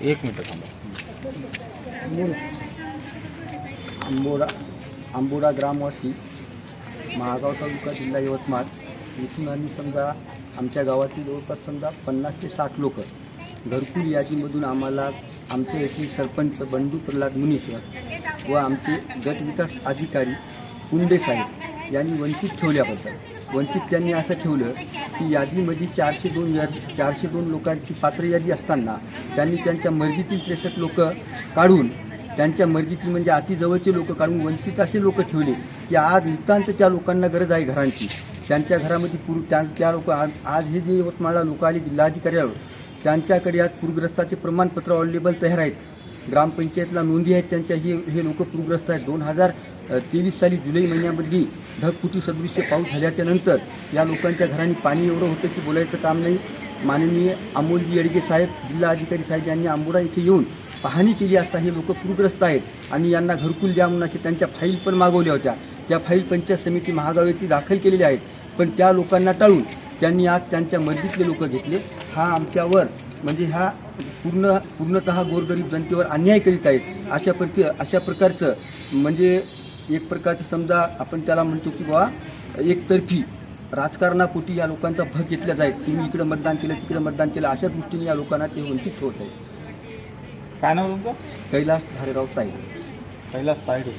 एक मिनिट थांबा. आंबोडा आंबोडा ग्रामवासी महागाव तालुका जिल्हा यवतमाळ. इथून आम्ही समजा आमच्या गावातील जवळपास समजा पन्नास ते साठ लोक घरकुल यादीमधून आम्हाला आमचे येथील सरपंच बंडू प्रल्हाद मुनीश्वर व आमचे गट विकास अधिकारी कुंडे साहेब यांनी वंचित ठेवल्याबद्दल. वंचित त्यांनी असं ठेवलं की यादीमध्ये चारशे दोन या चारशे दोन लोकांची पात्र यादी असताना त्यांनी त्यांच्या मर्जीतील त्रेसष्ट लोक काढून त्यांच्या मर्जीतील म्हणजे अति जवळचे लोक काढून वंचित असे लोक ठेवले की आज नितांत त्या लोकांना गरज आहे घरांची. त्यांच्या घरामध्ये पूर त्या त्या लोक आज आज हे जे यवतमाळला लोक आले जिल्हाधिकाऱ्यावर त्यांच्याकडे आज पूरग्रस्ताचे प्रमाणपत्र अवेलेबल तयार आहेत. ग्रामपंचायतला नोंदी आहेत त्यांच्या हे हे लोक पूरग्रस्त आहेत. दोन हजार तेवीस साली जुलै महिन्यामध्ये ढगफुटी सदृश्य पाऊस झाल्याच्यानंतर या लोकांच्या घरांनी पाणी एवढं होतं की बोलायचं काम नाही. माननीय अमोलजी येडगे साहेब जिल्हा अधिकारी साहेब यांनी आंबोडा इथे येऊन पाहणी केली असता हे लोक पूरग्रस्त आहेत आणि यांना घरकुल द्या म्हणून असे त्यांच्या फाईल पण मागवल्या होत्या. त्या फाईल पंचायत समिती महागाव येथे दाखल केलेल्या आहेत. पण त्या लोकांना टाळून त्यांनी आज त्यांच्या मर्जीतले लोक घेतले. हा आमच्यावर म्हणजे हा पूर्ण पूर्णतः गोरगरीब जनतेवर अन्याय करीत आहेत. अशा प्रक अशा प्रकारचं म्हणजे एक प्रकारचं समजा आपण त्याला म्हणतो की बा एकतर्फी राजकारणापोटी या लोकांचा भग घेतला जाईल. तुम्ही इकडं मतदान केलं तिकडं मतदान केलं अशा दृष्टीने या लोकांना ते वंचित होत आहे काय नाव तुमचं? कैलास धारेराव ताई कैलास तायडे.